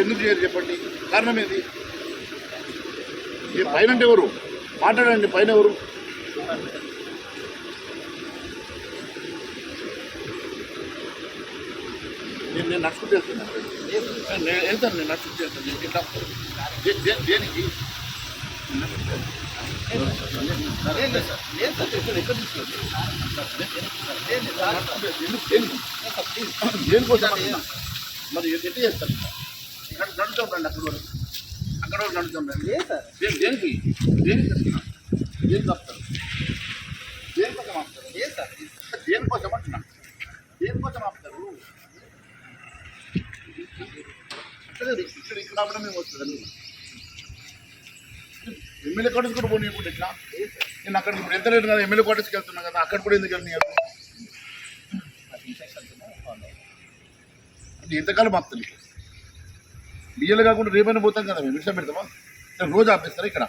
ఎందుకు చేయరు చెప్పండి కారణం ఏంది ఈ పైన ఎవరు మాట్లాడండి పైన ఎవరు నేను నేను నడుచుకుంటూ వెళ్తున్నాను నేను వెళ్తాను నేను నడుచుకుంటూ వెళ్తాను నేను ఇట్లా దేనికి దేనికోసం? మరి ఎట్లా చేస్తారు రండి అక్కడ వరకు అక్కడ వరకు నడుచుతాం రండి దేని దేనికి? దేనికి చేస్తున్నా దేనికి ఆపుతారు? దేనికోసం ఆపుతారు దేనికోసం అంటున్నా? దేనికోసం ఆపుతారు? ఇక్కడ ఇక్కడ ఆపడం మేము వస్తుందండి ఎమ్మెల్యే క్వార్టర్స్ కూడా పోనీ ఇప్పుడు ఇట్లా నేను అక్కడికి ఇప్పుడు ఎంత లేదు కదా ఎమ్మెల్యే క్వార్టర్స్కి వెళ్తున్నా కదా అక్కడ కూడా ఎందుకు వెళ్ళి అంటే ఎంతకాలం ఆపుతుంది బియ్యలు కాకుండా రేపైనా పోతాం కదా మేము. విషయం పెడతామా రోజు ఆపేస్తారా ఇక్కడ?